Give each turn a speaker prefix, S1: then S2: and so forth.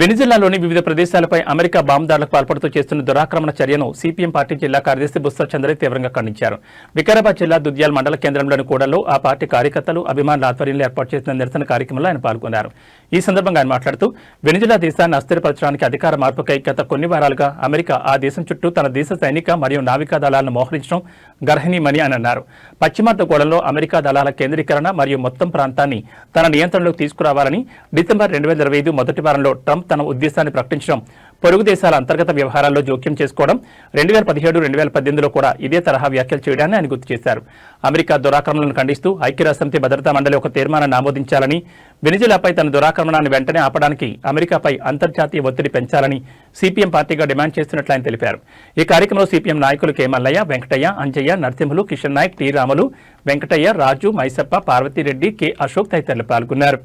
S1: వెనిజిల్లాలోని వివిధ ప్రదేశాలపై America bomb దాడులకు పాల్పడుతూ చేస్తున్న దురాక్రమణ చర్యను సిపిఎం పార్టీ జిల్లా కార్యదర్శి బుస్స చంద్ర తీవ్రంగా ఖండించారు. వికారాబాద్ జిల్లా దుద్యాల మండల కేంద్రంలోని కూడల్లో ఆ పార్టీ కార్యకర్తలు అభిమానుల ఆధ్వర్యంలో ఏర్పాటు చేసిన నిరసన కార్యక్రమంలో ఆయన పాల్గొన్నారు. ఈ సందర్భంగా ఆయన మాట్లాడుతూ వెనిజిల్లా దేశాన్ని అస్థిరపరచడానికి అధికార మార్పుకై గత కొన్ని వారాలుగా అమెరికా ఆ దేశం చుట్టూ తన దేశ సైనిక మరియు నావికా దళాలను మోహరించడం గర్హనీయమని అని అన్నారు. పశ్చిమార్థ గోడలో అమెరికా దళాల కేంద్రీకరణ మరియు మొత్తం ప్రాంతాన్ని తన నియంత్రణలోకి తీసుకురావాలని డిసెంబర్ రెండు వేల ఇరవై ఐదు మొదటి వారంలో ట్రంప్ తన ఉద్దేశాన్ని ప్రకటించడం పొరుగు దేశాల అంతర్గత వ్యవహారాల్లో జోక్యం చేసుకోవడం రెండు వేల పదిహేడు రెండు వేల పద్దెనిమిదిలో కూడా ఇదే తరహా వ్యాఖ్యలు చేయడాన్ని ఆయన గుర్తు చేశారు. అమెరికా దురాక్రమణలను ఖండిస్తూ ఐక్యరాజ్యసమితి భద్రతా మండలి ఒక తీర్మానాన్ని ఆమోదించాలని వెనిజులాపై తన దురాక్రమణాన్ని వెంటనే ఆపడానికి అమెరికాపై అంతర్జాతీయ ఒత్తిడి పెంచాలని సిపిఎం పార్టీగా డిమాండ్ చేస్తున్నట్లు ఆయన తెలిపారు. ఈ కార్యక్రమంలో సిపిఎం నాయకులు K Mallaiah Venkataiah Anjaiah Narasimhulu Kishan Nayak T Ramulu Venkataiah Raju Maisappa Parvathireddy K Ashok తదితరులు పాల్గొన్నారు.